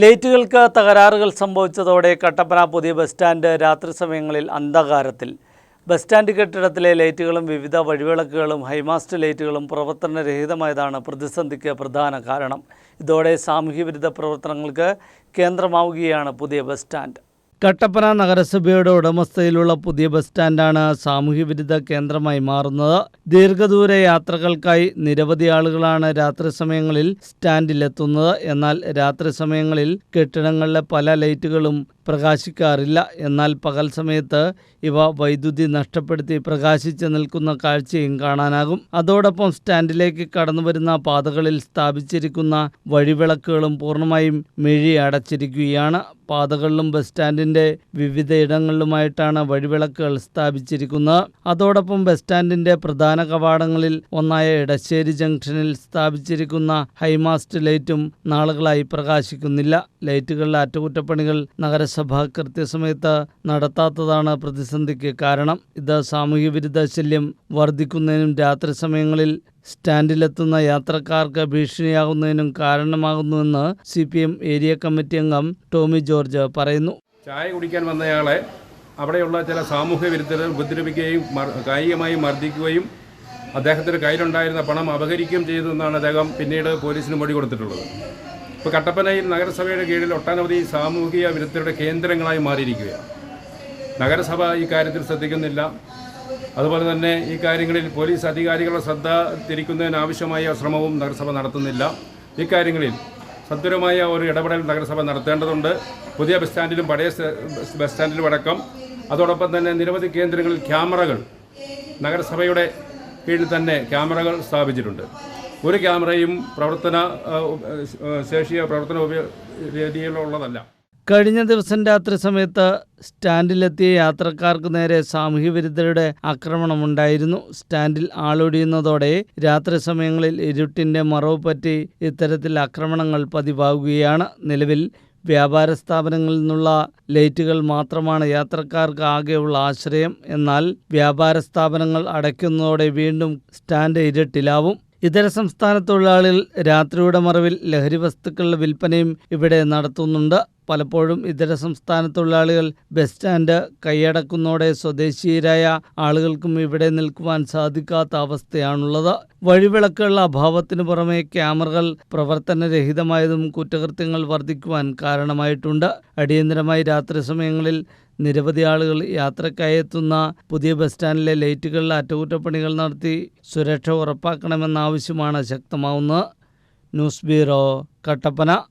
ലൈറ്റുകൾക്ക് തകരാറുകൾ സംഭവിച്ചതോടെ കട്ടപ്പന പുതിയ bus stand രാത്രി സമയങ്ങളിൽ അന്ധകാരത്തിൽ. ബസ് സ്റ്റാൻഡ് കെട്ടിടത്തിലെ ലൈറ്റുകളും വിവിധ വഴിവിളക്കുകളും ഹൈമാസ്റ്റ് ലൈറ്റുകളും പ്രവർത്തനരഹിതമായതാണ് പ്രതിസന്ധിക്ക് പ്രധാന കാരണം. ഇതോടെ സാമൂഹ്യവിരുദ്ധ പ്രവർത്തനങ്ങൾക്ക് കേന്ദ്രമാവുകയാണ് പുതിയ ബസ് സ്റ്റാൻഡ്. കട്ടപ്പന നഗരസഭയുടെ ഉടമസ്ഥയിലുള്ള പുതിയ ബസ് സ്റ്റാൻഡാണ് സാമൂഹ്യവിരുദ്ധ കേന്ദ്രമായി മാറുന്നത്. ദീർഘദൂര യാത്രകൾക്കായി നിരവധി ആളുകളാണ് രാത്രി സമയങ്ങളിൽ സ്റ്റാൻഡിലെത്തുന്നത്. എന്നാൽ രാത്രി സമയങ്ങളിൽ കെട്ടിടങ്ങളിലെ പല ലൈറ്റുകളും പ്രകാശിക്കാറില്ല. എന്നാൽ പകൽ സമയത്ത് ഇവ വൈദ്യുതി നഷ്ടപ്പെടുത്തി പ്രകാശിച്ച് നിൽക്കുന്ന കാഴ്ചയും കാണാനാകും. അതോടൊപ്പം സ്റ്റാൻഡിലേക്ക് കടന്നു വരുന്ന പാതകളിൽ സ്ഥാപിച്ചിരിക്കുന്ന വഴിവിളക്കുകളും പൂർണമായും മെഴി അടച്ചിരിക്കുകയാണ്. പാതകളിലും ബസ് സ്റ്റാൻഡിന്റെ വിവിധ ഇടങ്ങളിലുമായിട്ടാണ് വഴിവിളക്കുകൾ സ്ഥാപിച്ചിരിക്കുന്നത്. അതോടൊപ്പം ബസ് സ്റ്റാൻഡിന്റെ പ്രധാന കവാടങ്ങളിൽ ഒന്നായ ഇടശ്ശേരി ജംഗ്ഷനിൽ സ്ഥാപിച്ചിരിക്കുന്ന ഹൈമാസ്റ്റ് ലൈറ്റും നാളുകളായി പ്രകാശിക്കുന്നില്ല. ലൈറ്റുകളിലെ അറ്റകുറ്റപ്പണികൾ നഗരസഭ കൃത്യസമയത്ത് നടത്താത്തതാണ് പ്രതിസന്ധിക്ക് കാരണം. ഇത് സാമൂഹ്യ വിരുദ്ധ ശല്യം വർദ്ധിക്കുന്നതിനും രാത്രി സമയങ്ങളിൽ സ്റ്റാൻഡിലെത്തുന്ന യാത്രക്കാർക്ക് ഭീഷണിയാകുന്നതിനും കാരണമാകുന്നുവെന്ന് C P M area committee അംഗം ടോമി ജോർജ് പറയുന്നു. ചായ കുടിക്കാൻ വന്നയാളെ അവിടെയുള്ള ചില സാമൂഹ്യ വിരുദ്ധരെ ഉപദ്രവിക്കുകയും കായികമായി മർദ്ദിക്കുകയും അദ്ദേഹത്തിന്റെ കയ്യിലുണ്ടായിരുന്ന പണം അപഹരിക്കുകയും ചെയ്തു എന്നാണ് അദ്ദേഹം പിന്നീട് പോലീസിന് മൊഴി കൊടുത്തിട്ടുള്ളത്. ഇപ്പോൾ കട്ടപ്പനയിൽ നഗരസഭയുടെ കീഴിൽ ഒട്ടനവധി സാമൂഹിക വിരുദ്ധരുടെ കേന്ദ്രങ്ങളായി മാറിയിരിക്കുകയാണ്. നഗരസഭ ഈ കാര്യത്തിൽ ശ്രദ്ധിക്കുന്നില്ല. അതുപോലെ തന്നെ ഈ കാര്യങ്ങളിൽ പോലീസ് അധികാരികളുടെ ശ്രദ്ധ തിരിക്കുന്നതിനാവശ്യമായ ശ്രമവും നഗരസഭ നടത്തുന്നില്ല. ഇക്കാര്യങ്ങളിൽ സത്വരമായ ഒരു ഇടപെടൽ നഗരസഭ നടത്തേണ്ടതുണ്ട്. പുതിയ ബസ് സ്റ്റാൻഡിലും പഴയ ബസ് സ്റ്റാൻഡിലും അടക്കം. അതോടൊപ്പം തന്നെ നിരവധി കേന്ദ്രങ്ങളിൽ ക്യാമറകൾ നഗരസഭയുടെ കീഴിൽ തന്നെ ക്യാമറകൾ സ്ഥാപിച്ചിട്ടുണ്ട്. ഒരു ക്യാമറയും പ്രവർത്തന ശേഷിയോ പ്രവർത്തന രീതിയിലുള്ളതല്ല. കഴിഞ്ഞ ദിവസം രാത്രി സമയത്ത് സ്റ്റാൻഡിലെത്തിയ യാത്രക്കാർക്ക് നേരെ സാമൂഹ്യവിരുദ്ധരുടെ ആക്രമണമുണ്ടായിരുന്നു. സ്റ്റാൻഡിൽ ആളൊടിയുന്നതോടെ രാത്രി സമയങ്ങളിൽ ഇരുട്ടിന്റെ മറവ് പറ്റി ഇത്തരത്തിൽ ആക്രമണങ്ങൾ പതിവാകുകയാണ്. നിലവിൽ വ്യാപാര സ്ഥാപനങ്ങളിൽ നിന്നുള്ള ലൈറ്റുകൾ മാത്രമാണ് യാത്രക്കാർക്ക് ആകെയുള്ള ആശ്രയം. എന്നാൽ വ്യാപാര സ്ഥാപനങ്ങൾ അടയ്ക്കുന്നതോടെ വീണ്ടും സ്റ്റാൻഡ് ഇരുട്ടിലാവും. ഇതര സംസ്ഥാന തൊഴിലാളികൾ രാത്രിയുടെ മറവിൽ ലഹരി വസ്തുക്കളുടെ വിൽപ്പനയും ഇവിടെ നടത്തുന്നുണ്ട്. പലപ്പോഴും ഇതര സംസ്ഥാന തൊഴിലാളികൾ ബസ് സ്റ്റാൻഡ് കൈയടക്കുന്നതോടെ സ്വദേശീയരായ ആളുകൾക്കും ഇവിടെ നിൽക്കുവാൻ സാധിക്കാത്ത അവസ്ഥയാണുള്ളത്. വഴിവിളക്കുകളുടെ അഭാവത്തിന് പുറമെ ക്യാമറകൾ പ്രവർത്തനരഹിതമായതും കുറ്റകൃത്യങ്ങൾ വർദ്ധിക്കുവാൻ കാരണമായിട്ടുണ്ട്. അടിയന്തരമായി രാത്രി സമയങ്ങളിൽ നിരവധി ആളുകൾ യാത്രക്കായി എത്തുന്ന പുതിയ ബസ് സ്റ്റാൻഡിലെ ലൈറ്റുകളിൽ അറ്റകുറ്റപ്പണികൾ നടത്തി സുരക്ഷ ഉറപ്പാക്കണമെന്ന ആവശ്യമാണ് ശക്തമാവുന്നത്. News bureau Kattappana.